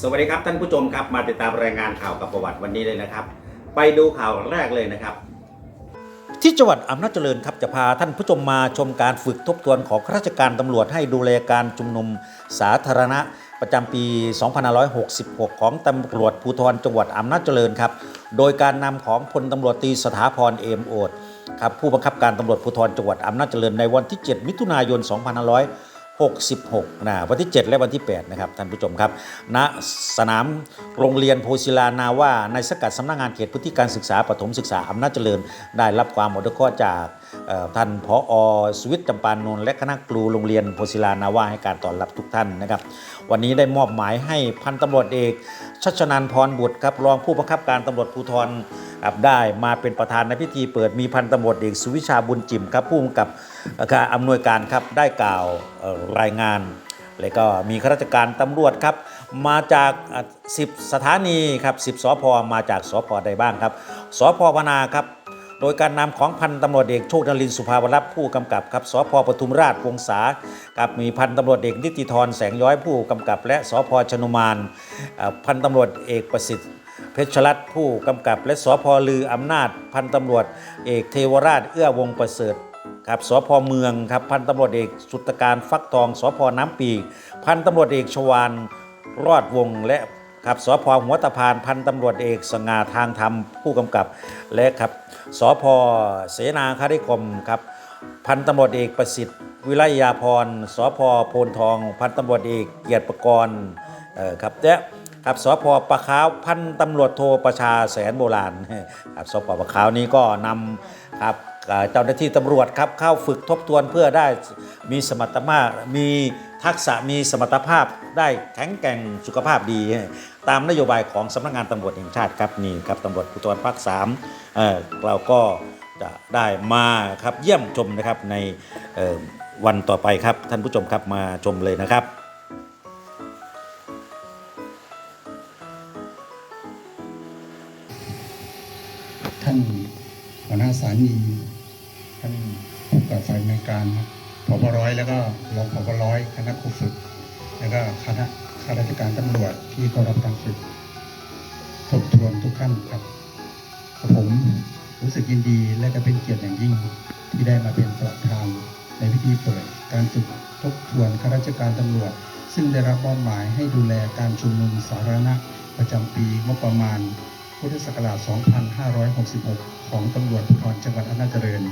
สวัสดีครับท่านผู้ชมครับมาติดตามรายงานข่าวกับประวัติวันนี้เลยนะครับ ไปดูข่าวแรกเลยนะครับ ที่จังหวัดอำนาจเจริญครับจะพาท่านผู้ชมมาชมการฝึกทบทวนของข้าราชการตำรวจให้ดูแลการชุมนุมสาธารณะ ประจำปี 2566 ของตำรวจภูธรจังหวัดอำนาจเจริญครับ โดยการนำของพลตำรวจตีสถาพรเอมโอดครับผู้บังคับการตำรวจภูธรจังหวัดอำนาจเจริญในวันที่ 7 มิถุนายน 2566นะวันที่ 7 และวันที่ 8 นะครับท่านผู้ชมครับณสนามโรงเรียนโพศิลานาว่าในสกัดสำนักงานเขตพื้นที่การศึกษาปฐมศึกษาอำนาจเจริญ ได้รับความอนุเคราะห์จากท่านผอสวิทย์จำปานนท์และคณะครูโรงเรียนโพศิลานาว่าให้การต้อนรับทุกท่านนะครับ วันนี้ได้มอบหมายให้พันตำรวจเอกชัชนันพรบุตรครับรองผู้บังคับการตำรวจภูธร ครับได้มาเป็นประธานในพิธีเปิดมีพันตำรวจเอกสุวิชาบุญจิมครับผู้กำกับการอำนวยการครับได้กล่าวรายงาน แล้วก็มีข้าราชการตำรวจครับมาจาก 10 สถานีครับ10สพมาจากสพใดบ้างครับสพพนาครับโดยการนำของพันตำรวจเอกโชคนรินสุภาวรัตน์ผู้กำกับครับสพปทุมราชวงศากับมีพันตำรวจเอกนิติธรแสงย้อยผู้กำกับ และสพชนุมานพันตำรวจเอกประสิทธิ์ เพชรรัตน์ผู้กำกับ และสพลืออำนาจพันตำรวจ เอกเทวราชเอื้อวงประเสริฐครับสพเมืองครับพันตำรวจเอกสุตการฟักทองสพน้ำปีกพันตำรวจเอกชวานรอดวงและครับสพหัวตะพานพันตำรวจเอกสง่าทางธรรมผู้กำกับ และครับสพเสนาคาริคมครับพันตำรวจเอกประสิทธิ์ วิไลยาพรสพโพนทอง พันตำรวจเอกเกียรติประกรณ์ครับและ ครับสพปะขาวพันตำรวจโทรประชาแสนโบราณครับสพปะขาวนี้ก็นำครับเจ้าหน้าที่ตำรวจครับเข้าฝึกทบทวนเพื่อได้มีสมรรถภาพมีทักษะมีสมรรถภาพได้แข็งแกร่งสุขภาพดี ตามนโยบายของสำนักงานตำรวจแห่งชาติครับนี่ครับตำรวจภูธรภาคสามเราก็จะได้มาครับเยี่ยมชมนะครับในวันต่อไปครับท่านผู้ชมครับมาชมเลยนะครับ ท่านหัวหน้าสถานีท่านผู้กับฝ่ายบริการผบร้อยแล้วก็รองผบร้อยคณะครูฝึก แล้วก็คณะข้าราชการตำรวจที่เข้ารับการฝึกทบทวนทุกท่านครับผมรู้สึกยินดีและก็เป็นเกียรติอย่างยิ่งที่ได้มาเป็นประธานในพิธีเปิด การฝึกทบทวนข้าราชการตำรวจ ซึ่งได้รับมอบหมายให้ดูแลการชุมนุมสาธารณะประจำปีงบประมาณ พุทธศักราช 2566 ของตำรวจภูธรจังหวัดอำนาจเจริญ